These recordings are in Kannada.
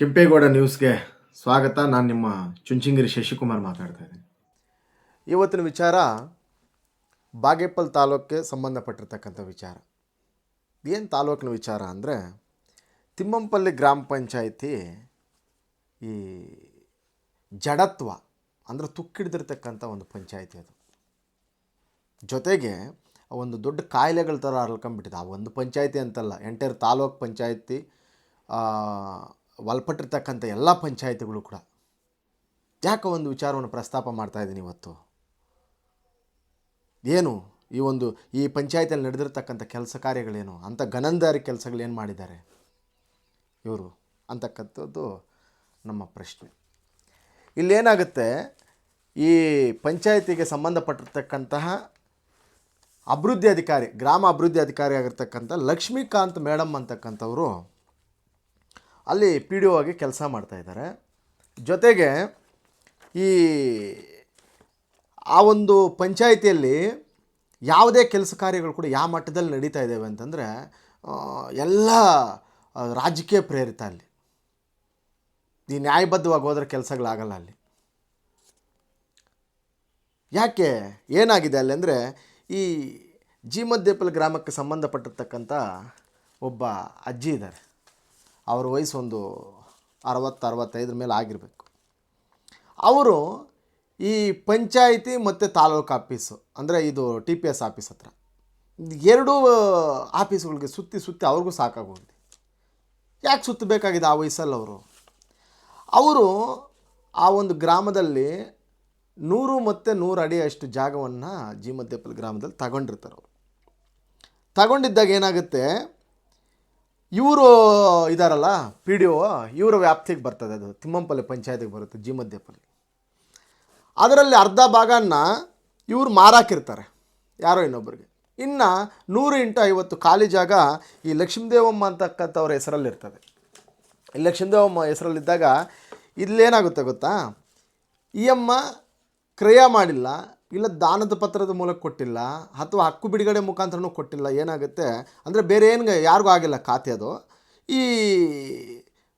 ಕೆಂಪೇಗೌಡ ನ್ಯೂಸ್ಗೆ ಸ್ವಾಗತ. ನಾನು ನಿಮ್ಮ ಚುಂಚಿಂಗಿರಿ ಶಶಿಕುಮಾರ್ ಮಾತಾಡ್ತಾ ಇದ್ದೀನಿ. ಇವತ್ತಿನ ವಿಚಾರ ಬಾಗೇಪಲ್ ತಾಲೂಕಿಗೆ ಸಂಬಂಧಪಟ್ಟಿರ್ತಕ್ಕಂಥ ವಿಚಾರ. ಏನು ತಾಲೂಕಿನ ವಿಚಾರ ಅಂದರೆ ತಿಮ್ಮಂಪಲ್ಲಿ ಗ್ರಾಮ ಪಂಚಾಯಿತಿ ಈ ಜಡತ್ವ ಅಂದರೆ ತುಕ್ಕಿಡ್ದಿರ್ತಕ್ಕಂಥ ಒಂದು ಪಂಚಾಯಿತಿ ಅದು. ಜೊತೆಗೆ ಒಂದು ದೊಡ್ಡ ಕಾಯಿಲೆಗಳ ಥರ ಹರಳ್ಕೊಂಬಿಟ್ಟಿದೆ ಆ ಒಂದು ಪಂಚಾಯಿತಿ ಅಂತಲ್ಲ, ಎಂಟೈರ್ ತಾಲೂಕು ಪಂಚಾಯಿತಿ ಒಳಪಟ್ಟಿರ್ತಕ್ಕಂಥ ಎಲ್ಲ ಪಂಚಾಯಿತಿಗಳು ಕೂಡ. ಯಾಕೆ ಒಂದು ವಿಚಾರವನ್ನು ಪ್ರಸ್ತಾಪ ಮಾಡ್ತಾ ಇದ್ದೀನಿ ಇವತ್ತು? ಏನು ಈ ಒಂದು ಈ ಪಂಚಾಯತಿಯಲ್ಲಿ ನಡೆದಿರ್ತಕ್ಕಂಥ ಕೆಲಸ ಕಾರ್ಯಗಳೇನು? ಅಂಥ ಗನಂದಾರಿ ಕೆಲಸಗಳೇನು ಮಾಡಿದ್ದಾರೆ? ಇವರು ಅಂತಕ್ಕಂಥದ್ದು ನಮ್ಮ ಪ್ರಶ್ನೆ. ಇಲ್ಲೇನಾಗುತ್ತೆ ಈ ಪಂಚಾಯತಿಗೆ ಸಂಬಂಧಪಟ್ಟಿರ್ತಕ್ಕಂತಹ ಅಭಿವೃದ್ಧಿ ಅಧಿಕಾರಿ, ಗ್ರಾಮ ಅಭಿವೃದ್ಧಿ ಅಧಿಕಾರಿ ಆಗಿರ್ತಕ್ಕಂಥ ಲಕ್ಷ್ಮೀಕಾಂತ್ ಮೇಡಮ್ ಅಂತಕ್ಕಂಥವರು ಅಲ್ಲಿ ಪಿ ಡಿ ಒ ಆಗಿ ಕೆಲಸ ಮಾಡ್ತಾಯಿದ್ದಾರೆ ಜೊತೆಗೆ ಈ ಆ ಒಂದು ಪಂಚಾಯಿತಿಯಲ್ಲಿ ಯಾವುದೇ ಕೆಲಸ ಕಾರ್ಯಗಳು ಕೂಡ ಯಾವ ಮಟ್ಟದಲ್ಲಿ ನಡೀತಾ ಇದ್ದಾವೆ ಅಂತಂದರೆ ಎಲ್ಲ ರಾಜಕೀಯ ಪ್ರೇರಿತ ಅಲ್ಲಿ. ಈ ನ್ಯಾಯಬದ್ಧವಾಗಿ ಹೋದ್ರೆ ಕೆಲಸಗಳಾಗಲ್ಲ ಅಲ್ಲಿ. ಯಾಕೆ? ಏನಾಗಿದೆ ಅಲ್ಲಿ ಅಂದರೆ, ಈ ಜೀಮದ್ದೇಪಲ್ ಗ್ರಾಮಕ್ಕೆ ಸಂಬಂಧಪಟ್ಟಿರ್ತಕ್ಕಂಥ ಒಬ್ಬ ಅಜ್ಜಿ ಇದ್ದಾರೆ. ಅವ್ರ ವಯಸ್ಸು ಒಂದು ಅರವತ್ತು, ಅರವತ್ತೈದರ ಮೇಲೆ ಆಗಿರಬೇಕು. ಅವರು ಈ ಪಂಚಾಯಿತಿ ಮತ್ತು ತಾಲೂಕು ಆಫೀಸು, ಅಂದರೆ ಇದು ಟಿ ಪಿ ಎಸ್ ಆಫೀಸ್ ಹತ್ರ, ಎರಡೂ ಆಫೀಸ್ಗಳಿಗೆ ಸುತ್ತಿ ಸುತ್ತಿ ಅವ್ರಿಗೂ ಸಾಕಾಗೋಗಿದೆ. ಯಾಕೆ ಸುತ್ತಬೇಕಾಗಿದೆ ಆ ವಯಸ್ಸಲ್ಲಿ ಅವರು? ಅವರು ಆ ಒಂದು ಗ್ರಾಮದಲ್ಲಿ ನೂರು ಮತ್ತು ನೂರು ಅಡಿ ಅಷ್ಟು ಜಾಗವನ್ನು ಜೀಮದ್ದೇಪಲ್ ಗ್ರಾಮದಲ್ಲಿ ತಗೊಂಡಿರ್ತಾರೆ ಅವರು. ತಗೊಂಡಿದ್ದಾಗ ಏನಾಗುತ್ತೆ ಇವರು ಇದಾರಲ್ಲ ಪಿ ಡಿ ಒ ಇವರ ವ್ಯಾಪ್ತಿಗೆ ಬರ್ತದೆ ಅದು. ತಿಮ್ಮಂಪಲ್ಲಿ ಪಂಚಾಯತಿಗೆ ಬರುತ್ತೆ ಜೀಮದ್ದೇಪಲ್ಲಿ ಅದರಲ್ಲಿ ಅರ್ಧ ಭಾಗನ ಇವರು ಮಾರಾಕಿರ್ತಾರೆ, ಯಾರೋ ಇನ್ನೊಬ್ಬರಿಗೆ ಇನ್ನು ನೂರು ಇಂಟು ಐವತ್ತು ಖಾಲಿ ಜಾಗ ಈ ಲಕ್ಷ್ಮೀದೇವಮ್ಮ ಅಂತಕ್ಕಂಥವ್ರ ಹೆಸರಲ್ಲಿರ್ತದೆ. ಈ ಲಕ್ಷ್ಮೀದೇವಮ್ಮ ಹೆಸರಲ್ಲಿದ್ದಾಗ ಇಲ್ಲೇನಾಗುತ್ತೆ ಗೊತ್ತಾ? ಈ ಅಮ್ಮ ಕ್ರಯ ಮಾಡಿಲ್ಲ ಇಲ್ಲ ದಾನದ ಪತ್ರದ ಮೂಲಕ ಕೊಟ್ಟಿಲ್ಲ ಅಥವಾ ಹಕ್ಕು ಬಿಡುಗಡೆ ಮುಖಾಂತರನೂ ಕೊಟ್ಟಿಲ್ಲ, ಏನಾಗುತ್ತೆ? ಅಂದರೆ ಬೇರೆ ಏನು ಯಾರಿಗೂ ಆಗಿಲ್ಲ ಖಾತೆ ಅದು. ಈ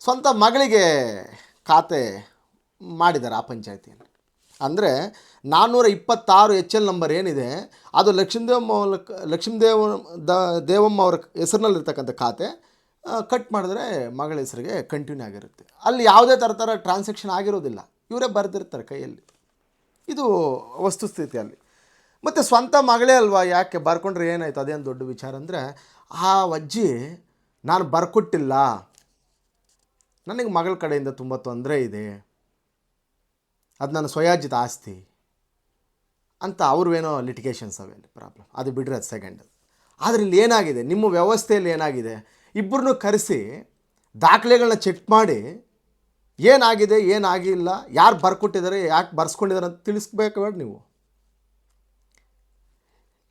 ಸ್ವಂತ ಮಗಳಿಗೆ ಖಾತೆ ಮಾಡಿದ್ದಾರೆ ಆ ಪಂಚಾಯತಿಯಲ್ಲಿ. ಅಂದರೆ ನಾನ್ನೂರ ಇಪ್ಪತ್ತಾರು ಎಚ್ ಎಲ್ ನಂಬರ್ ಏನಿದೆ, ಅದು ಲಕ್ಷ್ಮೀದೇವಮ್ಮ ಮೂಲಕ, ಲಕ್ಷ್ಮೀದೇವ ದ, ದೇವಮ್ಮ ಅವರ ಹೆಸರಿನಲ್ಲಿರ್ತಕ್ಕಂಥ ಖಾತೆ ಕಟ್ ಮಾಡಿದ್ರೆ ಮಗಳ ಹೆಸರಿಗೆ ಕಂಟಿನ್ಯೂ ಆಗಿರುತ್ತೆ. ಅಲ್ಲಿ ಯಾವುದೇ ಥರ ಥರ ಟ್ರಾನ್ಸಾಕ್ಷನ್ ಆಗಿರೋದಿಲ್ಲ. ಇವರೇ ಬರೆದಿರ್ತಾರೆ ಕೈಯಲ್ಲಿ. ಇದು ವಸ್ತುಸ್ಥಿತಿ ಅಲ್ಲಿ. ಮತ್ತು ಸ್ವಂತ ಮಗಳೇ ಅಲ್ವಾ ಯಾಕೆ ಬರ್ಕೊಂಡ್ರೆ ಏನಾಯ್ತು? ಅದೇನು ದೊಡ್ಡ ವಿಚಾರ ಅಂದರೆ, ಆ ಅಜ್ಜಿ, ನಾನು ಬರ್ಕೊಟ್ಟಿಲ್ಲ. ನನಗೆ ಮಗಳ ಕಡೆಯಿಂದ ತುಂಬ ತೊಂದರೆ ಇದೆ. ಅದು ನನ್ನ ಸ್ವಯಾಜಿತ ಆಸ್ತಿ. ಅಂತ ಅವ್ರವೇನೋ ಲಿಟಿಗೇಷನ್ಸ್ ಅವೆ ಅಲ್ಲಿ ಪ್ರಾಬ್ಲಮ್ ಅದು ಬಿಡ್ರಿ ಅದು ಸೆಕೆಂಡ್ ಆದರೆ ಇಲ್ಲಿ ಏನಾಗಿದೆ? ನಿಮ್ಮ ವ್ಯವಸ್ಥೆಯಲ್ಲಿ ಏನಾಗಿದೆ? ಇಬ್ಬರನ್ನೂ ಕರೆಸಿ ದಾಖಲೆಗಳನ್ನ ಚೆಕ್ ಮಾಡಿ ಏನಾಗಿದೆ, ಏನಾಗಿಲ್ಲ, ಯಾರು ಬರ್ಕೊಟ್ಟಿದ್ದಾರೆ, ಯಾಕೆ ಬರ್ಸ್ಕೊಂಡಿದ್ದಾರೆ ಅಂತ ತಿಳಿಸ್ಬೇಕು ಬೇಡ ನೀವು.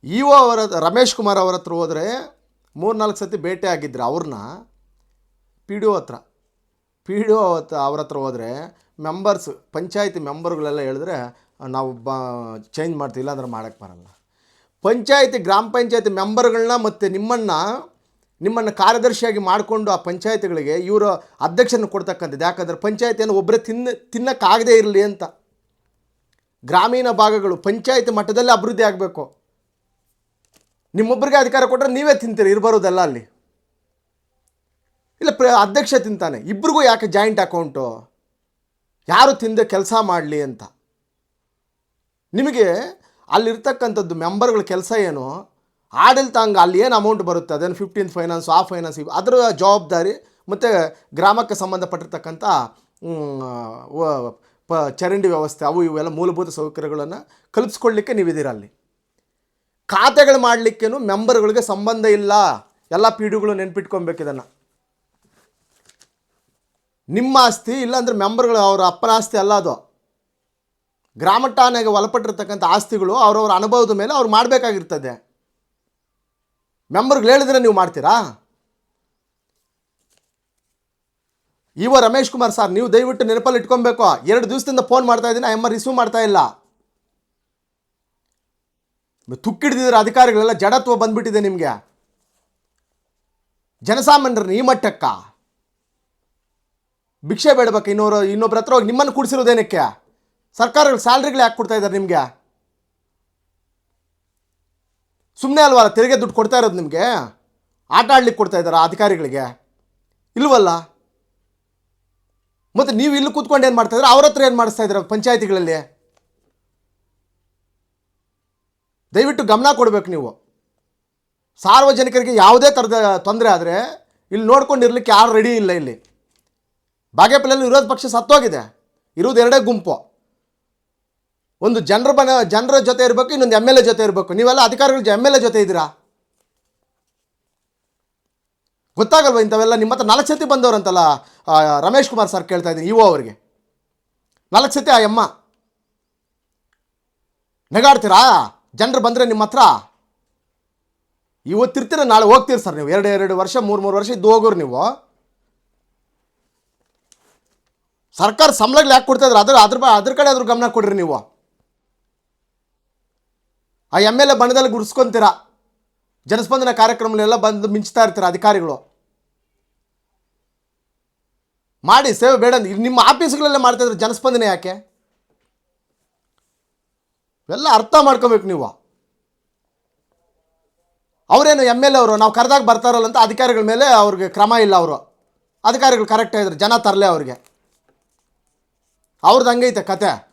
ಇ ಒ ಅವರ ರಮೇಶ್ ಕುಮಾರ್ ಅವರ ಹತ್ರ ಹೋದರೆ ಮೂರ್ನಾಲ್ಕು ಸತಿ ಭೇಟಿ ಆಗಿದ್ರು ಅವ್ರನ್ನ ಪಿ ಡಿ ಒ ಹತ್ರ. ಪಿ ಡಿ ಒ ಹತ್ರ, ಅವ್ರ ಹತ್ರ ಹೋದರೆ ಮೆಂಬರ್ಸ್ ಪಂಚಾಯತಿ ಮೆಂಬರ್ಗಳೆಲ್ಲ ಹೇಳಿದ್ರೆ ನಾವು ಬ ಚೇಂಜ್ ಮಾಡ್ತೀವಿ, ಇಲ್ಲಾಂದ್ರೆ ಮಾಡೋಕ್ಕೆ ಬರಲ್ಲ. ಪಂಚಾಯತಿ, ಗ್ರಾಮ ಪಂಚಾಯತಿ ಮೆಂಬರ್ಗಳನ್ನ ಮತ್ತು ನಿಮ್ಮನ್ನು ನಿಮ್ಮನ್ನು ಕಾರ್ಯದರ್ಶಿಯಾಗಿ ಮಾಡಿಕೊಂಡು ಆ ಪಂಚಾಯತ್ಗಳಿಗೆ ಇವರು ಅಧ್ಯಕ್ಷನ ಕೊಡ್ತಕ್ಕಂಥದ್ದು. ಯಾಕಂದರೆ ಪಂಚಾಯತಿಯನ್ನು ಒಬ್ಬರೇ ತಿನ್ನ, ತಿನ್ನಕ್ಕಾಗದೇ ಇರಲಿ ಅಂತ. ಗ್ರಾಮೀಣ ಭಾಗಗಳು ಪಂಚಾಯತಿ ಮಟ್ಟದಲ್ಲೇ ಅಭಿವೃದ್ಧಿ ಆಗಬೇಕು. ನಿಮ್ಮೊಬ್ಬರಿಗೆ ಅಧಿಕಾರ ಕೊಟ್ಟರೆ ನೀವೇ ತಿಂತೀರಿ, ಇರಬಾರೋದಲ್ಲ ಅಲ್ಲಿ. ಇಲ್ಲ, ಪ್ರ, ಅಧ್ಯಕ್ಷ ತಿಂತಾನೆ. ಇಬ್ರಿಗೂ ಯಾಕೆ ಜಾಯಿಂಟ್ ಅಕೌಂಟು? ಯಾರು ತಿಂದೆ ಕೆಲಸ ಮಾಡಲಿ ಅಂತ. ನಿಮಗೆ ಅಲ್ಲಿರ್ತಕ್ಕಂಥದ್ದು ಮೆಂಬರ್ಗಳ ಕೆಲಸ ಏನು? ಆಡಳಿತಾಂಗ ಅಲ್ಲಿ ಏನು ಅಮೌಂಟ್ ಬರುತ್ತೆ? ಅದೇನು ಫಿಫ್ಟೀನ್ ಫೈನಾನ್ಸ್ ಆ ಫೈನಾನ್ಸ್ ಅದರ ಜವಾಬ್ದಾರಿ ಮತ್ತು ಗ್ರಾಮಕ್ಕೆ ಸಂಬಂಧಪಟ್ಟಿರ್ತಕ್ಕಂಥ ಪ, ಚರಂಡಿ ವ್ಯವಸ್ಥೆ, ಅವು ಇವೆಲ್ಲ ಮೂಲಭೂತ ಸೌಕರ್ಯಗಳನ್ನು ಕಲ್ಪಿಸ್ಕೊಳ್ಳಿಕ್ಕೆ ನೀವಿದ್ದೀರ ಅಲ್ಲಿ. ಖಾತೆಗಳು ಮಾಡಲಿಕ್ಕೇನು ಮೆಂಬರ್ಗಳಿಗೆ ಸಂಬಂಧ ಇಲ್ಲ. ಎಲ್ಲ ಪಿ ಡಿಗಳು ನೆನ್ಪಿಟ್ಕೊಬೇಕು ಇದನ್ನು. ನಿಮ್ಮ ಆಸ್ತಿ ಇಲ್ಲಾಂದ್ರೆ ಮೆಂಬರ್ಗಳು ಅವರ ಅಪ್ಪನ ಆಸ್ತಿ ಅಲ್ಲ ಅದು. ಗ್ರಾಮ ಠಾಣೆಗೆ ಒಳಪಟ್ಟಿರ್ತಕ್ಕಂಥ ಆಸ್ತಿಗಳು ಅವ್ರವ್ರ ಅನುಭವದ ಮೇಲೆ ಅವ್ರು ಮಾಡಬೇಕಾಗಿರ್ತದೆ. ಮೆಂಬರ್ಗಳು ಹೇಳಿದ್ರೆ ನೀವು ಮಾಡ್ತೀರಾ? ಇವ ರಮೇಶ್ ಕುಮಾರ್ ಸರ್, ನೀವು ದಯವಿಟ್ಟು ನೆನಪಲ್ಲಿ ಇಟ್ಕೊಬೇಕು ಎರಡು ದಿವಸದಿಂದ ಫೋನ್ ಮಾಡ್ತಾ ಇದ್ದೀನಿ, ಆ ಎಮ್ಮ ರಿಸೀವ್ ಮಾಡ್ತಾ ಇಲ್ಲ. ತುಕ್ಕಿಡ್ದಿದ್ರೆ ಅಧಿಕಾರಿಗಳೆಲ್ಲ ಜಡತ್ವ ಬಂದ್ಬಿಟ್ಟಿದೆ ನಿಮಗೆ. ಜನಸಾಮಾನ್ಯರನ್ನ ಈ ಮಟ್ಟಕ್ಕ. ಭಿಕ್ಷೆ ಬೇಡಬೇಕು ಇನ್ನೋರು, ಇನ್ನೊಬ್ರ ಹತ್ರ ಹೋಗಿ ನಿಮ್ಮನ್ನು ಕೂಡಿಸಿರೋದೇನಕ್ಕೆ? ಸರ್ಕಾರಗಳು ಸ್ಯಾಲ್ರಿಗಳು ಯಾಕೆ ಕೊಡ್ತಾ ಇದ್ದಾರೆ ನಿಮಗೆ? ಸುಮ್ಮನೆ ಅಲ್ವಲ್ಲ ತೆರಿಗೆ ದುಡ್ಡು ಕೊಡ್ತಾ ಇರೋದು ನಿಮಗೆ? ಆಟ ಆಡ್ಲಿಕ್ಕೆ ಕೊಡ್ತಾ ಇದ್ದಾರಾ ಅಧಿಕಾರಿಗಳಿಗೆ? ಇಲ್ವಲ್ಲ? ಮತ್ತು ನೀವು ಇಲ್ಲಿ ಕೂತ್ಕೊಂಡು ಏನು ಮಾಡ್ತಾ ಇದ್ರೆ ಅವ್ರ ಹತ್ರ ಏನು ಮಾಡಿಸ್ತಾ ಇದ್ದಾರೆ ಪಂಚಾಯತಿಗಳಲ್ಲಿ? ದಯವಿಟ್ಟು ಗಮನ ಕೊಡಬೇಕು ನೀವು. ಸಾರ್ವಜನಿಕರಿಗೆ ಯಾವುದೇ ಥರದ ತೊಂದರೆ ಆದರೆ ಇಲ್ಲಿ ನೋಡ್ಕೊಂಡಿರ್ಲಿಕ್ಕೆ ಯಾರು ರೆಡಿ ಇಲ್ಲ ಇಲ್ಲಿ. ಬಾಗೇಪಲ್ಲಿಯಲ್ಲಿ ವಿರೋಧ ಪಕ್ಷ ಸತ್ತೋಗಿದೆ. ಇರೋದು ಎರಡೇ ಗುಂಪು. ಒಂದು ಜನರ ಬನ ಜನರ ಜೊತೆ ಇರಬೇಕು, ಇನ್ನೊಂದು ಎಂ ಎಲ್ ಎ ಜೊತೆ ಇರಬೇಕು. ನೀವೆಲ್ಲ ಅಧಿಕಾರಿಗಳು ಎಂ ಎಲ್ ಎ ಜೊತೆ ಇದ್ದೀರಾ? ಗೊತ್ತಾಗಲ್ವ ಇಂಥವೆಲ್ಲ? ನಿಮ್ಮ ಹತ್ರ ನಾಲ್ಕು ಸತಿ ಬಂದವರಂತಲ್ಲ ರಮೇಶ್ ಕುಮಾರ್ ಸರ್ ಕೇಳ್ತಾ ಇದ್ದೀನಿ ಇವೋ ಅವರಿಗೆ. ನಾಲ್ಕು ಸತಿ ಆ ಎಮ್ಮ. ನೆಗಾಡ್ತೀರಾ? ಜನರು ಬಂದರೆ ನಿಮ್ಮ ಹತ್ರ? ಇವತ್ತಿರ್ತೀರ, ನಾಳೆ ಹೋಗ್ತೀರಿ ಸರ್ ನೀವು. ಎರಡು ಎರಡು ವರ್ಷ, ಮೂರು ಮೂರು ವರ್ಷ ಇದ್ದು ಹೋಗೋರು ನೀವು. ಸರ್ಕಾರ ಸಂಬಳಗಳು ಯಾಕೆ ಕೊಡ್ತಾ ಇದ್ರೆ? ಅದ್ರ ಅದ್ರ ಅದ್ರ ಕಡೆ ಅದ್ರ ಗಮನ ಕೊಡ್ರಿ ನೀವು. ಆ ಎಂ ಎಲ್ ಎ ಬಣ್ಣದಲ್ಲಿ ಗುಡಿಸ್ಕೊಂತೀರ? ಜನಸ್ಪಂದನ ಕಾರ್ಯಕ್ರಮಗಳೆಲ್ಲ ಬಂದು ಮಿಂಚ್ತಾ ಇರ್ತೀರ ಅಧಿಕಾರಿಗಳು? ಮಾಡಿ, ಸೇವೆ ಬೇಡ ನಿಮ್ಮ ಆಫೀಸ್ಗಳಲ್ಲೇ ಮಾಡ್ತಾ ಇದ್ರೆ ಜನಸ್ಪಂದನೆ ಯಾಕೆ? ಎಲ್ಲ ಅರ್ಥ ಮಾಡ್ಕೋಬೇಕು ನೀವು. ಅವರೇನು ಎಂ ಎಲ್ ಎ ಅವರು? ನಾವು ಕರೆದಾಗ ಬರ್ತಾರಲ್ಲ ಅಂತ ಅಧಿಕಾರಿಗಳ ಮೇಲೆ ಅವ್ರಿಗೆ ಕ್ರಮ ಇಲ್ಲ ಅವರು. ಅಧಿಕಾರಿಗಳು ಕರೆಕ್ಟ್ ಆಗಿದ್ರು ಜನ ತರಲೆ ಅವ್ರಿಗೆ. ಅವ್ರದ್ದು ಹಂಗೈತೆ ಕತೆ.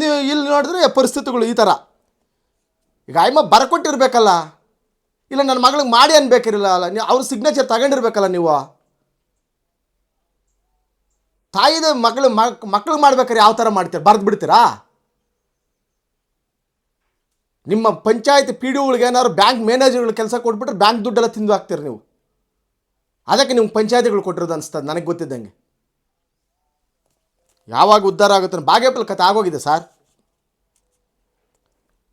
ನೀವು ಇಲ್ಲಿ ನೋಡಿದ್ರೆ ಪರಿಸ್ಥಿತಿಗಳು ಈ ಥರ. ಈಗ ಆಯ್ಮ ಬರ್ಕೊಟ್ಟಿರ್ಬೇಕಲ್ಲ. ಇಲ್ಲ ನನ್ನ ಮಗಳಿಗೆ ಮಾಡಿ ಅನ್ಬೇಕಿರಲ್ಲ ಅಲ್ಲ. ನೀವು ಅವ್ರ ಸಿಗ್ನೇಚರ್ ತಗೊಂಡಿರ್ಬೇಕಲ್ಲ ನೀವು. ತಾಯಿದ ಮಗಳು ಮಕ್ ಮಕ್ಳಿಗೆ ಮಾಡ್ಬೇಕಾದ್ರೆ ಯಾವ ಥರ ಮಾಡ್ತೀರಾ? ಬರೆದು ಬಿಡ್ತೀರಾ? ನಿಮ್ಮ ಪಂಚಾಯತ್ ಪಿ ಡಿ ಒಳಗೆ ಏನಾದ್ರು ಬ್ಯಾಂಕ್ ಮ್ಯಾನೇಜರ್ಗಳು ಕೆಲಸ ಕೊಟ್ಬಿಟ್ರೆ ಬ್ಯಾಂಕ್ ದುಡ್ಡೆಲ್ಲ ತಿಂದು ಹಾಕ್ತೀರಿ ನೀವು? ಅದಕ್ಕೆ ನಿಮ್ಗೆ ಪಂಚಾಯತಿಗಳು ಕೊಟ್ಟಿರೋದು ಅನಿಸ್ತದೆ, ನನಗೆ ಗೊತ್ತಿದ್ದಂಗೆ. ಯಾವಾಗ ಉದ್ಧಾರ ಆಗುತ್ತೆ ಬಾಗೇಪಲ್ ಕಥೆ ಆಗೋಗಿದೆ ಸರ್.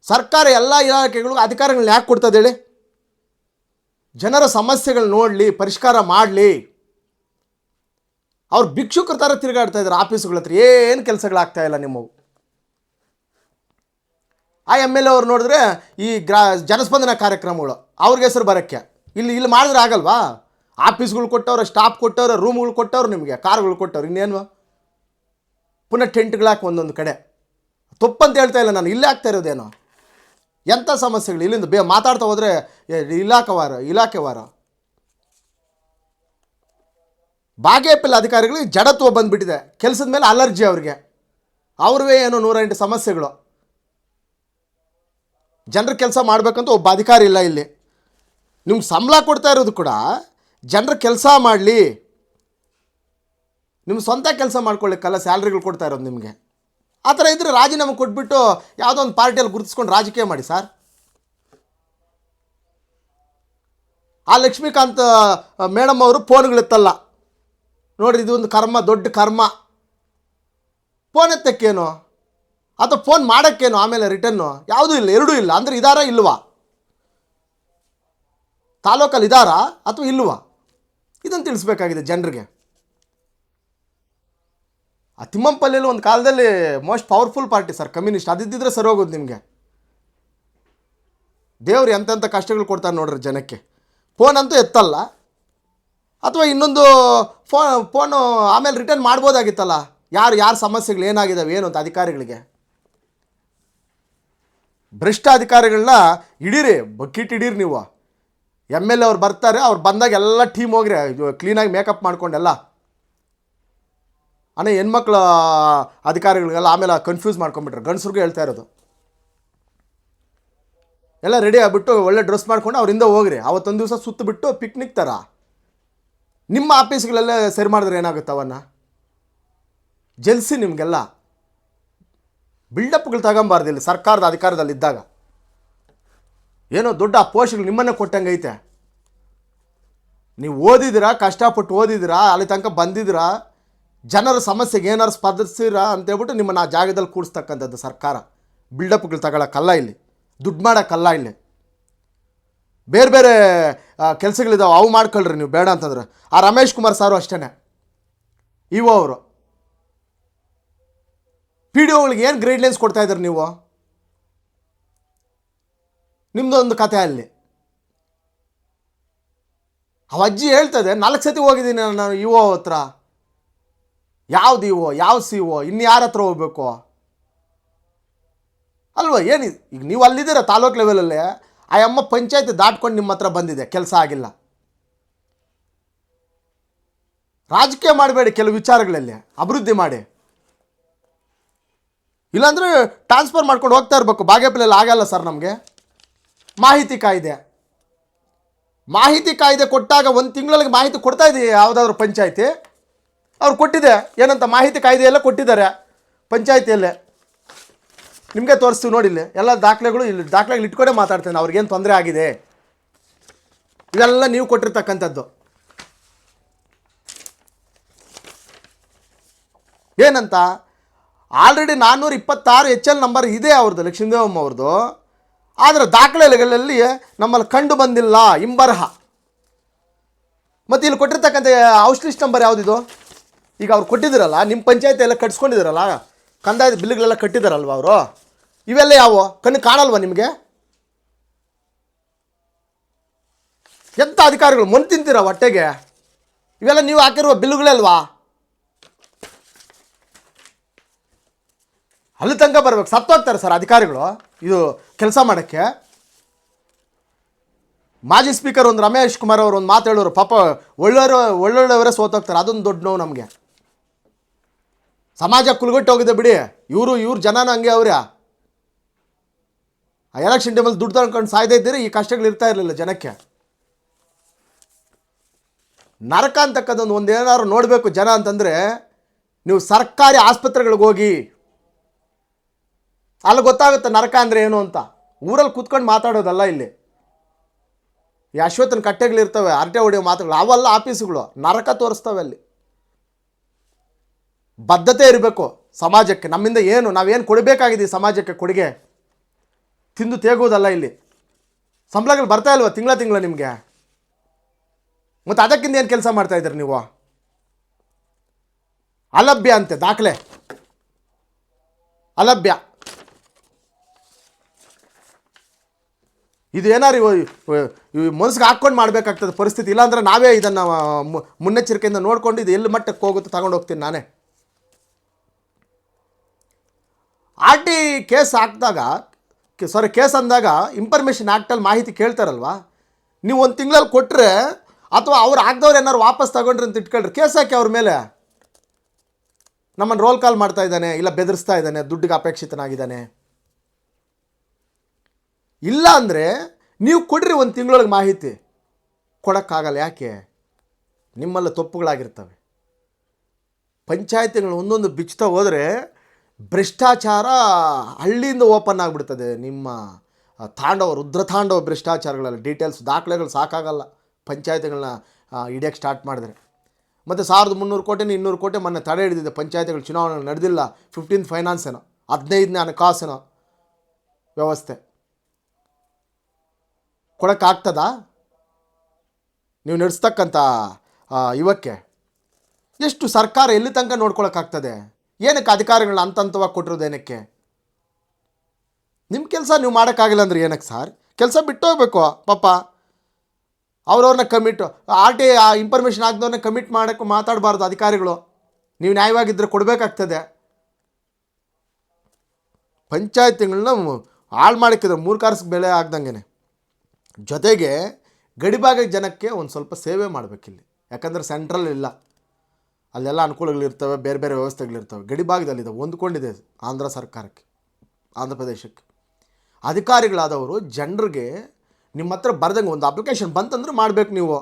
ಸರ್ಕಾರ ಎಲ್ಲ ಇಲಾಖೆಗಳು ಅಧಿಕಾರಗಳನ್ನ ಯಾಕೆ ಕೊಡ್ತದೆ ಹೇಳಿ? ಜನರ ಸಮಸ್ಯೆಗಳು ನೋಡಲಿ, ಪರಿಷ್ಕಾರ ಮಾಡಲಿ. ಅವ್ರು ಭಿಕ್ಷುಕರ ಥರ ತಿರುಗಾಡ್ತಾ ಇದ್ದಾರೆ ಆಫೀಸುಗಳ ಹತ್ರ. ಏನು ಕೆಲಸಗಳಾಗ್ತಾ ಇಲ್ಲ ನಿಮ್ಮವು? ಆ ಎಂ ಎಲ್ ಎ ಅವ್ರು ನೋಡಿದ್ರೆ ಈ ಗ್ರಾ, ಜನಸ್ಪಂದನ ಕಾರ್ಯಕ್ರಮಗಳು, ಅವ್ರಿಗೆ ಹೆಸರು ಬರೋಕ್ಕೆ. ಇಲ್ಲಿ ಇಲ್ಲಿ ಮಾಡಿದ್ರೆ ಆಗಲ್ವಾ? ಆಫೀಸ್ಗಳು ಕೊಟ್ಟವ್ರೆ, ಸ್ಟಾಫ್ ಕೊಟ್ಟವ್ರೆ ರೂಮ್ಗಳು ಕೊಟ್ಟವ್ರು ನಿಮಗೆ, ಕಾರ್ಗಳು ಕೊಟ್ಟವ್ರು ಇನ್ನೇನು ಪುನಃ ಟೆಂಟ್ಗಳು ಹಾಕಿ ಒಂದೊಂದು ಕಡೆ. ತಪ್ಪಂತ ಹೇಳ್ತಾ ಇಲ್ಲ ನಾನು, ಇಲ್ಲೇ ಆಗ್ತಾ ಇರೋದೇನೋ. ಎಂಥ ಸಮಸ್ಯೆಗಳು? ಇಲ್ಲಿಂದ ಬೇ, ಮಾತಾಡ್ತಾ ಹೋದರೆ ಇಲಾಖೆವಾರ ಇಲಾಖೆವಾರ ಬಾಗೇಪಲ್ಲಿ ಅಧಿಕಾರಿಗಳಿಗೆ ಜಡತ್ವ ಬಂದುಬಿಟ್ಟಿದೆ. ಕೆಲಸದ ಮೇಲೆ ಅಲರ್ಜಿ ಅವ್ರಿಗೆ. ಅವ್ರವೇ ಏನೋ ನೂರೆಂಟು ಸಮಸ್ಯೆಗಳು. ಜನರ ಕೆಲಸ ಮಾಡಬೇಕಂತ ಒಬ್ಬ ಅಧಿಕಾರಿ ಇಲ್ಲ ಇಲ್ಲಿ. ನಿಮ್ಗೆ ಸಂಬಳ ಕೊಡ್ತಾ ಇರೋದು ಕೂಡ, ಜನರ ಕೆಲಸ ಮಾಡಲಿ. ನಿಮ್ಮ ಸ್ವಂತ ಕೆಲಸ ಮಾಡ್ಕೊಳ್ಳಿಕ್ಕಲ್ಲ ಸ್ಯಾಲ್ರಿಗಳು ಕೊಡ್ತಾ ಇರೋದು ನಿಮಗೆ. ಆ ಥರ ಇದ್ದರೆ ರಾಜೀನಾಮೆ ಕೊಟ್ಬಿಟ್ಟು ಯಾವುದೋ ಒಂದು ಪಾರ್ಟಿಯಲ್ಲಿ ಗುರುತಿಸ್ಕೊಂಡು ರಾಜಕೀಯ ಮಾಡಿ ಸರ್. ಆ ಲಕ್ಷ್ಮೀಕಾಂತ್ ಮೇಡಮ್ ಅವರು ಫೋನ್ಗಳಿತ್ತಲ್ಲ. ನೋಡ್ರಿ, ಇದು ಒಂದು ಕರ್ಮ, ದೊಡ್ಡ ಕರ್ಮ. ಫೋನ್ ಎತ್ತಕ್ಕೇನು? ಅಥವಾ ಫೋನ್ ಮಾಡೋಕ್ಕೇನು ಆಮೇಲೆ ರಿಟರ್ನು ಯಾವುದೂ ಇಲ್ಲ, ಎರಡೂ ಇಲ್ಲ, ಅಂದರೆ ಇದಾರ ಇಲ್ವಾ? ತಾಲೂಕಲ್ಲಿ ಇದಾರಾ ಅಥವಾ ಇಲ್ವಾ? ಇದನ್ನು ತಿಳಿಸ್ಬೇಕಾಗಿದೆ ಜನರಿಗೆ. ಆ ತಿಮ್ಮಂಪಲ್ಲಿಯಲ್ಲಿ ಒಂದು ಕಾಲದಲ್ಲಿ most powerful party sir, communist. ಅದಿದ್ದರೆ ಸರಿ ಹೋಗೋದು ನಿಮಗೆ. ದೇವ್ರು ಎಂತೆಂಥ ಕಷ್ಟಗಳು ಕೊಡ್ತಾರೆ ನೋಡ್ರಿ ಜನಕ್ಕೆ. ಫೋನ್ ಅಂತೂ ಎತ್ತಲ್ಲ. ಅಥವಾ ಇನ್ನೊಂದು ಫೋ ಫೋನು ಆಮೇಲೆ ರಿಟರ್ನ್ ಮಾಡ್ಬೋದಾಗಿತ್ತಲ್ಲ. ಯಾರು, ಯಾರ ಸಮಸ್ಯೆಗಳು ಏನಾಗಿದ್ದಾವೆ ಏನು ಅಂತ ಅಧಿಕಾರಿಗಳಿಗೆ. ಭ್ರಷ್ಟ ಅಧಿಕಾರಿಗಳನ್ನ ಇಡೀರಿ ಬಕೀಟ್ ಇಡೀರಿ ನೀವು. ಎಂ ಎಲ್ ಎ ಅವ್ರು ಬರ್ತಾರೆ, ಅವ್ರು ಬಂದಾಗ ಎಲ್ಲ ಟೀಮ್ ಹೋಗ್ರಿ ಕ್ಲೀನಾಗಿ ಮೇಕಪ್ ಮಾಡ್ಕೊಂಡೆಲ್ಲ ಅಣ್ಣ, ಹೆಣ್ಮಕ್ಳ ಅಧಿಕಾರಿಗಳಿಗೆಲ್ಲ ಆಮೇಲೆ ಕನ್ಫ್ಯೂಸ್ ಮಾಡ್ಕೊಂಬಿಟ್ರು ಗಂಡಸ್ರಿಗೂ ಹೇಳ್ತಾ ಇರೋದು. ಎಲ್ಲ ರೆಡಿ ಆಗಿಬಿಟ್ಟು ಒಳ್ಳೆ ಡ್ರೆಸ್ ಮಾಡ್ಕೊಂಡು ಅವರಿಂದ ಹೋಗ್ರಿ. ಅವತ್ತೊಂದು ದಿವಸ ಸುತ್ತು ಬಿಟ್ಟು ಪಿಕ್ನಿಕ್ ಥರ ನಿಮ್ಮ ಆಫೀಸ್ಗಳೆಲ್ಲ ಸರಿ ಮಾಡಿದ್ರೆ ಏನಾಗುತ್ತೆ ಅವನ್ನ? ಜಲ್ಸಿ ನಿಮಗೆಲ್ಲ. ಬಿಲ್ಡಪ್ಗಳು ತಗೊಂಬಾರ್ದು ಇಲ್ಲಿ ಸರ್ಕಾರದ ಅಧಿಕಾರದಲ್ಲಿ ಇದ್ದಾಗ. ಏನೋ ದೊಡ್ಡ ಆ ಪೋಸ್ಟ್ಗಳು ನಿಮ್ಮನ್ನೇ ಕೊಟ್ಟಂಗೆ ಐತೆ. ನೀವು ಓದಿದಿರಾ ಕಷ್ಟಪಟ್ಟು ಓದಿದಿರಾ ಅಲ್ಲಿ ತನಕ ಬಂದಿದ್ದೀರಾ ಜನರ ಸಮಸ್ಯೆಗೆ ಏನಾರು ಸ್ಪಂದಿಸ್ತೀರಾ ಅಂತೇಳ್ಬಿಟ್ಟು ನಿಮ್ಮನ್ನು ಆ ಜಾಗದಲ್ಲಿ ಕೂಡಿಸ್ತಕ್ಕಂಥದ್ದು ಸರ್ಕಾರ. ಬಿಲ್ಡಪ್ಗಳು ತಗೊಳ್ಳೋಕ್ಕಲ್ಲ ಇಲ್ಲಿ. ದುಡ್ಡು ಮಾಡೋಕ್ಕಲ್ಲ ಇಲ್ಲಿ. ಬೇರೆ ಬೇರೆ ಕೆಲಸಗಳಿದಾವೆ, ಅವು ಮಾಡ್ಕೊಳ್ರಿ ನೀವು, ಬೇಡ ಅಂತಂದ್ರೆ. ಆ ರಮೇಶ್ ಕುಮಾರ್ ಸಾರು ಅಷ್ಟೇ ಇವು ಅವರು. ಪಿ ಡಿ ಒಗಳಿಗೆ ಏನು ಕೊಡ್ತಾ ಇದ್ದೀರಿ ನೀವು? ನಿಮ್ಮದೊಂದು ಕತೆ ಅಲ್ಲಿ. ಅವ ಹೇಳ್ತದೆ, ನಾಲ್ಕು ಸತಿ ಹೋಗಿದ್ದೀನಿ ನಾನು ಇಒ ಹತ್ರ. ಯಾವ್ದು ಓ ಯಾವ ಸಿ ಒ ಇನ್ನು ಯಾರ ಹತ್ರ ಹೋಗ್ಬೇಕು? ಅಲ್ವಾ? ಏನು ಈಗ ನೀವು ಅಲ್ಲಿದ್ದೀರ ತಾಲೂಕು ಲೆವೆಲಲ್ಲಿ ಆ ಅಮ್ಮ ಪಂಚಾಯತ್ ದಾಟ್ಕೊಂಡು ನಿಮ್ಮ ಹತ್ರ ಬಂದಿದೆ, ಕೆಲಸ ಆಗಿಲ್ಲ. ರಾಜಕೀಯ ಮಾಡಬೇಡಿ ಕೆಲವು ವಿಚಾರಗಳಲ್ಲಿ, ಅಭಿವೃದ್ಧಿ ಮಾಡಿ. ಇಲ್ಲಾಂದ್ರೆ ಟ್ರಾನ್ಸ್ಫರ್ ಮಾಡ್ಕೊಂಡು ಹೋಗ್ತಾ ಇರಬೇಕು ಬಾಗೇಪಲ್ಲಿ ಆಗಲ್ಲ ಸರ್ ನಮಗೆ. ಮಾಹಿತಿ ಕಾಯ್ದೆ. ಮಾಹಿತಿ ಕಾಯ್ದೆ ಕೊಟ್ಟಾಗ ಒಂದು ತಿಂಗಳಲ್ಲಿ ಮಾಹಿತಿ ಕೊಡ್ತಾ ಇದೆಯಾ ಯಾವುದಾದ್ರು ಪಂಚಾಯತಿ? ಅವ್ರು ಕೊಟ್ಟಿದೆ. ಏನಂತ ಮಾಹಿತಿ ಕಾಯ್ದೆ ಎಲ್ಲ ಕೊಟ್ಟಿದ್ದಾರೆ ಪಂಚಾಯತಿಯಲ್ಲೇ. ನಿಮಗೆ ತೋರಿಸ್ತೀವಿ ನೋಡಿ ಇಲ್ಲಿ. ಎಲ್ಲ ದಾಖಲೆಗಳು ಇಲ್ಲಿ ದಾಖಲೆಗಳು ಇಟ್ಕೊಂಡೇ ಮಾತಾಡ್ತೇನೆ. ಅವ್ರಿಗೇನು ತೊಂದರೆ ಆಗಿದೆ? ಇವೆಲ್ಲ ನೀವು ಕೊಟ್ಟಿರ್ತಕ್ಕಂಥದ್ದು. ಏನಂತ? ಆಲ್ರೆಡಿ ನಾನ್ನೂರ ಇಪ್ಪತ್ತಾರು ಎಚ್ ಎಲ್ ನಂಬರ್ ಇದೆ ಅವ್ರದ್ದು, ಲಕ್ಷ್ಮೀದೇವಮ್ಮ ಅವ್ರದ್ದು. ಆದರೆ ದಾಖಲೆಗಳಲ್ಲಿ ನಮ್ಮಲ್ಲಿ ಕಂಡು ಬಂದಿಲ್ಲ ಇಂಬರಹ ಮತ್ತು ಇಲ್ಲಿ ಕೊಟ್ಟಿರ್ತಕ್ಕಂಥ ಔಷ್ ಲಿಸ್ಟ್ ನಂಬರ್ ಯಾವುದಿದು? ಈಗ ಅವ್ರು ಕೊಟ್ಟಿದ್ದೀರಲ್ಲ ನಿಮ್ಮ ಪಂಚಾಯತಿ ಎಲ್ಲ ಕಟ್ಸ್ಕೊಂಡಿದ್ದೀರಲ್ಲ, ಕಂದಾಯದ ಬಿಲ್ಗಳೆಲ್ಲ ಕಟ್ಟಿದ್ದಾರಲ್ವ ಅವರು? ಇವೆಲ್ಲ ಯಾವ? ಕಣ್ಣು ಕಾಣಲ್ವ ನಿಮಗೆ? ಎಂಥ ಅಧಿಕಾರಿಗಳು ಮೊನ್ ತಿಂತೀರ ಹೊಟ್ಟೆಗೆ? ಇವೆಲ್ಲ ನೀವು ಹಾಕಿರುವ ಬಿಲ್ಗಳೇ ಅಲ್ವಾ ಅಲ್ಲಿ ತನಕ ಬರ್ಬೇಕು ಸತ್ತೋಗ್ತಾರೆ ಸರ್ ಅಧಿಕಾರಿಗಳು ಇದು ಕೆಲಸ ಮಾಡೋಕ್ಕೆ. ಮಾಜಿ ಸ್ಪೀಕರ್ ಒಂದು ರಮೇಶ್ ಕುಮಾರ್ ಅವರು ಒಂದು ಮಾತು ಹೇಳೋರು, ಪಾಪ ಒಳ್ಳೆಯವರು ಒಳ್ಳೊಳ್ಳೆಯವರೇ ಸೋತೋಗ್ತಾರೆ, ಅದೊಂದು ದೊಡ್ಡ ನೋವು ನಮಗೆ. ಸಮಾಜ ಕುಲ್ಗೊಟ್ಟು ಹೋಗಿದೆ ಬಿಡಿ. ಇವರು, ಇವ್ರ ಜನನ ಹಂಗೆ ಅವ್ರೆ. ಆ ಎಲೆಕ್ಷನ್ ಟೈಮಲ್ಲಿ ದುಡ್ಡು ತಗೊಂಡು ಸಾಯ್ತಾ ಇದ್ದೀರಿ, ಈ ಕಷ್ಟಗಳು ಇರ್ತಾ ಇರಲಿಲ್ಲ ಜನಕ್ಕೆ. ನರಕ ಅಂತಕ್ಕಂಥದ್ದು ಒಂದು ಏನಾದ್ರು ನೋಡಬೇಕು ಜನ ಅಂತಂದರೆ, ನೀವು ಸರ್ಕಾರಿ ಆಸ್ಪತ್ರೆಗಳಿಗೆ ಹೋಗಿ, ಅಲ್ಲಿ ಗೊತ್ತಾಗುತ್ತೆ ನರಕ ಅಂದರೆ ಏನು ಅಂತ. ಊರಲ್ಲಿ ಕೂತ್ಕೊಂಡು ಮಾತಾಡೋದಲ್ಲ ಇಲ್ಲಿ. ಈ ಅಶ್ವತ್ಥನ ಕಟ್ಟೆಗಳಿರ್ತವೆ, ಅರಟೆ ಹೊಡೆಯೋ ಮಾತುಗಳು, ಅವೆಲ್ಲ ಆಫೀಸುಗಳು, ನರಕ ತೋರಿಸ್ತವೆ ಅಲ್ಲಿ. ಬದ್ಧತೆ ಇರಬೇಕು ಸಮಾಜಕ್ಕೆ. ನಮ್ಮಿಂದ ಏನು, ನಾವೇನು ಕೊಡಬೇಕಾಗಿದೆ ಸಮಾಜಕ್ಕೆ ಕೊಡುಗೆ? ತಿಂದು ತೇಗೋದಲ್ಲ ಇಲ್ಲಿ. ಸಂಬಳಗಳು ಬರ್ತಾ ಇಲ್ವಾ ತಿಂಗಳ ತಿಂಗಳ ನಿಮಗೆ? ಮತ್ತು ಅದಕ್ಕಿಂತ ಏನು ಕೆಲಸ ಮಾಡ್ತಾ ಇದ್ದೀರಿ ನೀವು? ಅಲಭ್ಯ ಅಂತೆ, ದಾಖಲೆ. ಅಲಭ್ಯ. ಇದು ಏನಾರು ಮನಸ್ಸಿಗೆ ಹಾಕ್ಕೊಂಡು ಮಾಡಬೇಕಾಗ್ತದೆ ಪರಿಸ್ಥಿತಿ. ಇಲ್ಲಾಂದ್ರೆ ನಾವೇ ಇದನ್ನು ಮುನ್ನೆಚ್ಚರಿಕೆಯಿಂದ ನೋಡಿಕೊಂಡು ಇದು ಎಲ್ಲಿ ಮಟ್ಟಕ್ಕೆ ಹೋಗುತ್ತೆ ತಗೊಂಡು ಹೋಗ್ತೀನಿ ನಾನೇ. ಆರ್ ಟಿ ಕೇಸ್ ಹಾಕಿದಾಗ ಸಾರಿ ಕೇಸ್ ಅಂದಾಗ ಇನ್ಫಾರ್ಮೇಷನ್ ಆ್ಯಕ್ಟಲ್ಲಿ ಮಾಹಿತಿ ಕೇಳ್ತಾರಲ್ವಾ? ನೀವು ಒಂದು ತಿಂಗಳಲ್ಲಿ ಕೊಟ್ಟರೆ ಅಥವಾ ಅವ್ರು ಹಾಕ್ದವ್ರು ಏನಾರು ವಾಪಸ್ ತಗೊಂಡ್ರಿ ಅಂತ ಇಟ್ಕೊಳ್ರಿ. ಕೇಸ್ ಹಾಕಿ ಅವ್ರ ಮೇಲೆ. ನಮ್ಮನ್ನು ರೋಲ್ ಕಾಲ್ ಮಾಡ್ತಾ ಇದ್ದಾನೆ, ಇಲ್ಲ ಬೆದರಿಸ್ತಾ ಇದ್ದಾನೆ, ದುಡ್ಡಿಗೆ ಅಪೇಕ್ಷಿತನಾಗಿದ್ದಾನೆ. ಇಲ್ಲ ಅಂದರೆ ನೀವು ಕೊಡ್ರಿ ಒಂದು ತಿಂಗಳೊಳಗೆ ಮಾಹಿತಿ. ಕೊಡೋಕ್ಕಾಗಲ್ಲ. ಯಾಕೆ? ನಿಮ್ಮಲ್ಲಿ ತಪ್ಪುಗಳಾಗಿರ್ತವೆ. ಪಂಚಾಯತಿಗಳು ಒಂದೊಂದು ಬಿಚ್ಚುತ್ತಾ ಹೋದರೆ ಭ್ರಷ್ಟಾಚಾರ ಹಳ್ಳಿಯಿಂದ ಓಪನ್ ಆಗಿಬಿಡ್ತದೆ. ನಿಮ್ಮ ತಾಂಡವ, ರುದ್ರ ತಾಂಡವ ಭ್ರಷ್ಟಾಚಾರಗಳಲ್ಲಿ ಡೀಟೇಲ್ಸ್, ದಾಖಲೆಗಳು ಸಾಕಾಗಲ್ಲ. ಪಂಚಾಯತ್ಗಳನ್ನ ಹಿಡಿಯೋಕ್ಕೆ ಸ್ಟಾರ್ಟ್ ಮಾಡಿದ್ರೆ. ಮತ್ತು ಸಾವಿರದ ಮುನ್ನೂರು ಕೋಟಿನ ಇನ್ನೂರು ಕೋಟಿ ಮೊನ್ನೆ ತಡೆ ಹಿಡಿದಿದೆ. ಪಂಚಾಯತ್ಗಳು ಚುನಾವಣೆ ನಡೆದಿಲ್ಲ. ಫಿಫ್ಟೀನ್ ಫೈನಾನ್ಸ್ ಏನೋ, ಹದಿನೈದನೇ ಹಣಕಾಸಿನ ವ್ಯವಸ್ಥೆ. ಕೊಡೋಕ್ಕಾಗ್ತದ ನೀವು ನಡೆಸ್ತಕ್ಕಂಥ ಇವಕ್ಕೆ ಎಷ್ಟು ಸರ್ಕಾರ ಎಲ್ಲಿ ತನಕ ನೋಡ್ಕೊಳಕ್ಕಾಗ್ತದೆ ಏನಕ್ಕೆ ಅಧಿಕಾರಿಗಳನ್ನ ಅಂತಂತವಾಗಿ ಕೊಟ್ಟಿರೋದು ಏನಕ್ಕೆ? ನಿಮ್ಮ ಕೆಲಸ ನೀವು ಮಾಡೋಕ್ಕಾಗಿಲ್ಲ ಅಂದ್ರೆ ಏನಕ್ಕೆ ಸರ್? ಕೆಲಸ ಬಿಟ್ಟು ಹೋಗ್ಬೇಕು, ಪಾಪ. ಅವ್ರವ್ರನ್ನ commit R T I information ಆಗ್ದವ್ರನ್ನ commit ಮಾಡೋಕ್ಕೆ ಮಾತಾಡಬಾರ್ದು ಅಧಿಕಾರಿಗಳು. ನೀವು ನ್ಯಾಯವಾಗಿದ್ದರೆ ಕೊಡಬೇಕಾಗ್ತದೆ. ಪಂಚಾಯತ್ಗಳನ್ನ ಹಾಳು ಮಾಡಿಕ್ಕಿದ್ರೆ ಮೂರು ಕಾರ್ಸ್ ಬೆಲೆ ಆಗ್ದಂಗೆ ಜೊತೆಗೆ ಗಡಿಭಾಗದ ಜನಕ್ಕೆ ಒಂದು ಸ್ವಲ್ಪ ಸೇವೆ ಮಾಡಬೇಕಿಲ್ಲಿ. ಯಾಕಂದರೆ ಸೆಂಟ್ರಲ್ ಇಲ್ಲ. ಅಲ್ಲೆಲ್ಲ ಅನುಕೂಲಗಳಿರ್ತವೆ ಬೇರೆ ಬೇರೆ ವ್ಯವಸ್ಥೆಗಳಿರ್ತವೆ ಗಡಿಭಾಗದಲ್ಲಿದೆ ಹೊಂದ್ಕೊಂಡಿದೆ ಆಂಧ್ರ ಸರ್ಕಾರಕ್ಕೆ, ಆಂಧ್ರ ಪ್ರದೇಶಕ್ಕೆ. ಅಧಿಕಾರಿಗಳಾದವರು ಜನರಿಗೆ ನಿಮ್ಮ ಹತ್ರ ಬರ್ದಂಗೆ ಒಂದು ಅಪ್ಲಿಕೇಶನ್ ಬಂತಂದ್ರೆ ಮಾಡಬೇಕು ನೀವು.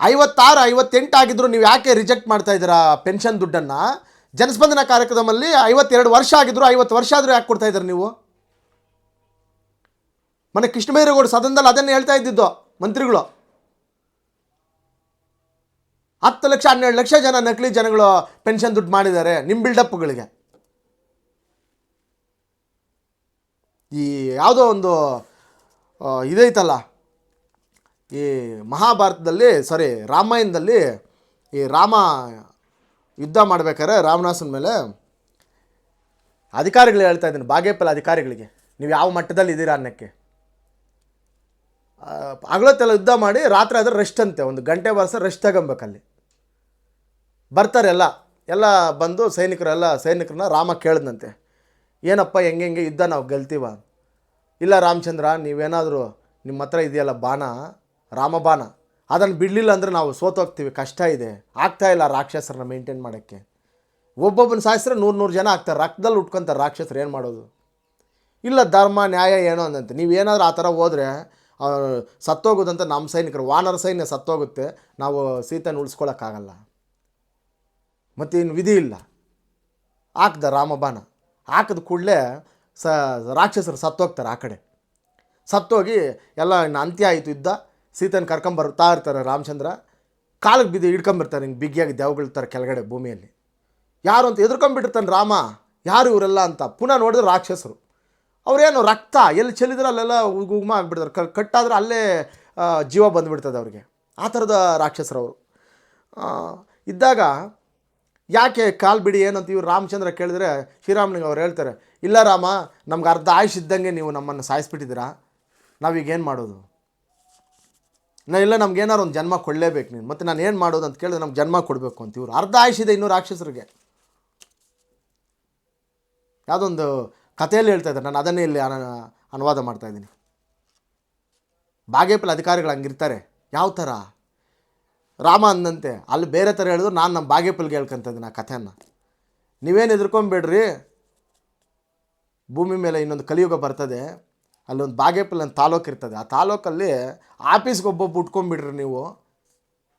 ಐವತ್ತಾರು, ಐವತ್ತೆಂಟು ಆಗಿದ್ರು ನೀವು ಯಾಕೆ ರಿಜೆಕ್ಟ್ ಮಾಡ್ತಾ ಇದ್ದೀರಾ ಪೆನ್ಷನ್ ದುಡ್ಡನ್ನು? ಜನಸ್ಪಂದನ ಕಾರ್ಯಕ್ರಮದಲ್ಲಿ ಐವತ್ತೆರಡು ವರ್ಷ ಆಗಿದ್ರು, ಐವತ್ತು ವರ್ಷ ಆದರೂ ಯಾಕೆ ಕೊಡ್ತಾ ಇದ್ದೀರಾ ನೀವು? ಮನೆ ಕೃಷ್ಣಬೈರೇಗೌಡ ಸದನದಲ್ಲಿ ಅದನ್ನೇ ಹೇಳ್ತಾ ಇದ್ದಿದ್ದು ಮಂತ್ರಿಗಳು. ಹತ್ತು ಲಕ್ಷ, ಹನ್ನೆರಡು ಲಕ್ಷ ಜನ ನಕಲಿ ಜನಗಳು ಪೆನ್ಷನ್ ದುಡ್ಡು ಮಾಡಿದ್ದಾರೆ ನಿಮ್ಮ ಬಿಲ್ಡಪ್ಗಳಿಗೆ ಈ ಯಾವುದೋ ಒಂದು ಇದೈತಲ್ಲ, ಈ ಮಹಾಭಾರತದಲ್ಲಿ ಸಾರಿ ರಾಮಾಯಣದಲ್ಲಿ ಈ ರಾಮ ಯುದ್ಧ ಮಾಡ್ಬೇಕಾದ್ರೆ ರಾಮನಾಸನ ಮೇಲೆ ಅಧಿಕಾರಿಗಳು ಹೇಳ್ತಾ ಇದ್ದೀನಿ, ಬಾಗೇಪಲ್ಲಿ ಅಧಿಕಾರಿಗಳಿಗೆ. ನೀವು ಯಾವ ಮಟ್ಟದಲ್ಲಿ ಇದ್ದೀರಾ ಅನ್ನೋಕ್ಕೆ. ಹಗಲೊತ್ತೆಲ್ಲ ಯುದ್ಧ ಮಾಡಿ ರಾತ್ರಿ ಆದರೆ ರೆಸ್ಟ್ ಅಂತೆ, ಒಂದು ಗಂಟೆ ವರ್ಷ ರೆಸ್ಟ್ ತಗೊಬೇಕಲ್ಲಿ. ಬರ್ತಾರೆ ಎಲ್ಲ ಎಲ್ಲ ಬಂದು ಸೈನಿಕರೆಲ್ಲ, ಸೈನಿಕರನ್ನ ರಾಮ ಕೇಳಿದ್ನಂತೆ. ಏನಪ್ಪ, ಹೆಂಗೆ ಹೆಂಗೆ ಯುದ್ಧ ನಾವು ಗೆಲ್ತೀವ? ಇಲ್ಲ ರಾಮಚಂದ್ರ, ನೀವೇನಾದರೂ ನಿಮ್ಮ ಹತ್ರ ಇದೆಯಲ್ಲ ಬಾಣ? ರಾಮಬಾಣ ಅದನ್ನು ಬಿಡಲಿಲ್ಲ ಅಂದರೆ ನಾವು ಸೋತೋಗ್ತೀವಿ ಕಷ್ಟ ಇದೆ. ಆಗ್ತಾ ಇಲ್ಲ ರಾಕ್ಷಸರನ್ನ ಮೇಂಟೈನ್ ಮಾಡೋಕ್ಕೆ. ಒಬ್ಬೊಬ್ಬನ ಸಾಯಿಸ್ರೆ ನೂರು ನೂರು ಜನ ಆಗ್ತಾರೆ, ರಕ್ತದಲ್ಲಿ ಉಟ್ಕೊಂತಾರೆ ರಾಕ್ಷಸರು ಏನು ಮಾಡೋದು? ಇಲ್ಲ ಧರ್ಮ, ನ್ಯಾಯ ಏನೋ ಅಂದಂತೆ. ನೀವೇನಾದರೂ ಆ ಥರ ಹೋದರೆ ಸತ್ತೋಗೋದಂತ ನಮ್ಮ ಸೈನಿಕರು, ವಾನರ ಸೈನ್ಯ ಸತ್ತೋಗುತ್ತೆ, ನಾವು ಸೀತೆನ ಉಳಿಸ್ಕೊಳಕ್ಕಾಗಲ್ಲ. ಮತ್ತು ಇನ್ನು ವಿಧಿ ಇಲ್ಲ. ಹಾಕ್ದ ರಾಮಬಾಣ. ಹಾಕಿದ ಕೂಡಲೇ ಸ ರಾಕ್ಷಸರು ಸತ್ತೋಗ್ತಾರೆ ಆ ಕಡೆ. ಸತ್ತೋಗಿ ಎಲ್ಲ ಇನ್ನು ಅಂತ್ಯ ಆಯಿತು ಇದ್ದ ಸೀತೆನ ಕರ್ಕೊಂಬರ್ತಾ ಇರ್ತಾರೆ ರಾಮಚಂದ್ರ. ಕಾಲಿಗೆ ಬಿದ್ದು ಹಿಡ್ಕೊಂಬಿರ್ತಾರೆ ಹಿಂಗೆ ಬಿಗಿಯಾಗಿ ದೇವಗಳಿರ್ತಾರೆ ಕೆಳಗಡೆ ಭೂಮಿಯಲ್ಲಿ. ಯಾರು ಅಂತ ಎದುರ್ಕೊಂಬಿಟ್ಟಿರ್ತಾನೆ ರಾಮ. ಯಾರು ಇವರೆಲ್ಲ ಅಂತ ಪುನಃ ನೋಡಿದ್ರೆ ರಾಕ್ಷಸರು. ಅವರೇನು ರಕ್ತ, ಎಲ್ಲಿ ಚೆಲ್ಲಿದ್ರೆ ಅಲ್ಲೆಲ್ಲ ಉಗ್ಮ ಆಗಿಬಿಡ್ತಾರೆ. ಕ, ಕಟ್ಟಾದ್ರೆ ಅಲ್ಲೇ ಜೀವ ಬಂದುಬಿಡ್ತದೆ ಅವ್ರಿಗೆ. ಆ ಥರದ ರಾಕ್ಷಸರವರು ಇದ್ದಾಗ ಯಾಕೆ ಕಾಲು ಬಿಡಿ ಏನಂತ ಇವ್ರು ರಾಮಚಂದ್ರ ಕೇಳಿದ್ರೆ ಶ್ರೀರಾಮನಿಗೆ ಅವ್ರು ಹೇಳ್ತಾರೆ, ಇಲ್ಲ ರಾಮ, ನಮ್ಗೆ ಅರ್ಧ ಆಯುಷ್ ಇದ್ದಂಗೆ ನೀವು ನಮ್ಮನ್ನು ಸಾಯಿಸ್ಬಿಟ್ಟಿದ್ದೀರಾ? ನಾವೀಗೇನು ಮಾಡೋದು? ನಾ ಇಲ್ಲ, ನಮ್ಗೆ ಏನಾರು ಒಂದು ಜನ್ಮ ಕೊಡಲೇಬೇಕು ನೀನು. ಮತ್ತು ನಾನು ಏನು ಮಾಡೋದು ಅಂತ ಕೇಳಿದ್ರೆ ನಮ್ಗೆ ಜನ್ಮ ಕೊಡಬೇಕು ಅಂತ ಇವ್ರು. ಅರ್ಧ ಆಯುಷ್ ಇದೆ ಇನ್ನೂ ರಾಕ್ಷಸರಿಗೆ. ಯಾವುದೊಂದು ಕಥೆಯಲ್ಲಿ ಹೇಳ್ತಾ ಇದ್ದಾರೆ. ನಾನು ಅದನ್ನೇ ಇಲ್ಲಿ ಅನ- ಅನುವಾದ ಮಾಡ್ತಾ ಇದ್ದೀನಿ. ಬಾಗೇಪಲ್ಲಿ ಅಧಿಕಾರಿಗಳು ಹಂಗಿರ್ತಾರೆ. ಯಾವ ಥರ? ರಾಮ ಅಂದಂತೆ, ಅಲ್ಲಿ ಬೇರೆ ಥರ ಹೇಳಿದ್ರು ನಾನು ನಮ್ಮ ಬಾಗೇಪಲ್ಗೆ ಹೇಳ್ಕೊಂತ ಇದ್ದೀನಿ ಆ ಕಥೆಯನ್ನು. ನೀವೇನು ಎದುರ್ಕೊಂಬೇಡ್ರಿ ಭೂಮಿ ಮೇಲೆ ಇನ್ನೊಂದು ಕಲಿಯುಗ ಬರ್ತದೆ ಅಲ್ಲೊಂದು ಬಾಗೇಪಲ್ಲಿ ಅಂತ ತಾಲೂಕು ಇರ್ತದೆ. ಆ ತಾಲೂಕಲ್ಲಿ ಆಫೀಸ್ಗೆ ಒಬ್ಬೊಬ್ಬ ಉಟ್ಕೊಂಬಿಡ್ರಿ ನೀವು,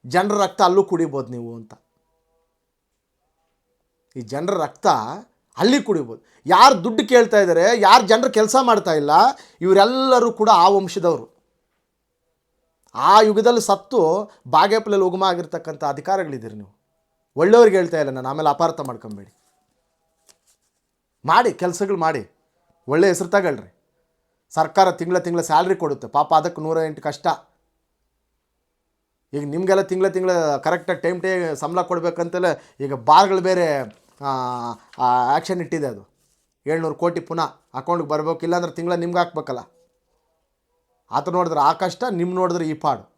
ಜನರ ರಕ್ತ ಅಲ್ಲೂ ಕುಡಿಬೋದು ನೀವು ಅಂತ. ಈ ಜನರ ರಕ್ತ ಅಲ್ಲಿ ಕುಡಿಬೋದು. ಯಾರು ದುಡ್ಡು ಕೇಳ್ತಾ ಇದ್ದಾರೆ ಯಾರು ಜನರು ಕೆಲಸ ಮಾಡ್ತಾ ಇಲ್ಲ, ಇವರೆಲ್ಲರೂ ಕೂಡ ಆ ವಂಶದವರು. ಆ ಯುಗದಲ್ಲಿ ಸತ್ತು ಬಾಗೇಪಲ್ಲಲ್ಲಿ ಉಗಮ ಆಗಿರ್ತಕ್ಕಂಥ ಅಧಿಕಾರಿಗಳಿದ್ದೀರಿ ನೀವು. ಒಳ್ಳೆಯವ್ರಿಗೆ ಹೇಳ್ತಾ ಇಲ್ಲ ನಾನು, ಆಮೇಲೆ ಅಪಾರ್ಥ ಮಾಡ್ಕೊಂಬೇಡಿ. ಮಾಡಿ, ಕೆಲಸಗಳು ಮಾಡಿ. ಒಳ್ಳೆ ಹೆಸರು ತಗೊಳ್ರಿ. ಸರ್ಕಾರ ತಿಂಗಳ ತಿಂಗಳ ಸ್ಯಾಲ್ರಿ ಕೊಡುತ್ತೆ. ಪಾಪ ಅದಕ್ಕೆ ನೂರ ಎಂಟು ಕಷ್ಟ. ಈಗ ನಿಮಗೆಲ್ಲ ತಿಂಗಳ ತಿಂಗಳ ಕರೆಕ್ಟಾಗಿ ಟೈಮ್ ಟೈಮ್ ಸಂಬಳ ಕೊಡಬೇಕಂತೆಲ್ಲ ಈಗ ಬಾರ್ಗಳು ಬೇರೆ ಆ್ಯಕ್ಷನ್ ಇಟ್ಟಿದೆ ಅದು. ಏಳ್ನೂರು ಕೋಟಿ ಪುನಃ ಅಕೌಂಟ್ಗೆ ಬರಬೇಕು ಇಲ್ಲಾಂದ್ರೆ ತಿಂಗಳ ನಿಮ್ಗೆ ಹಾಕ್ಬೇಕಲ್ಲ. ಆತ ನೋಡಿದ್ರೆ ಆ ಕಷ್ಟ ನಿಮ್ಮ ನೋಡಿದ್ರೆ ಈ ಪಾಡು.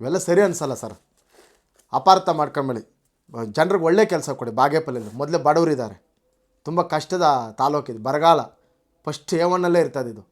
ಇವೆಲ್ಲ ಸರಿ ಅನಿಸಲ್ಲ ಸರ್. ಅಪಾರ್ಥ ಮಾಡ್ಕೊಂಬಳಿ ಜನರಿಗೆ ಒಳ್ಳೆ ಕೆಲಸ ಕೊಡಿ ಬಾಗೇಪಲ್ಲಿ ಮೊದಲೇ ಬಡವರಿದ್ದಾರೆ. ತುಂಬ ಕಷ್ಟದ ತಾಲೂಕಿದು. ಬರಗಾಲ. ಫಸ್ಟ್ ಏವನ್ನಲ್ಲೇ ಇರ್ತದೆ ಇದು.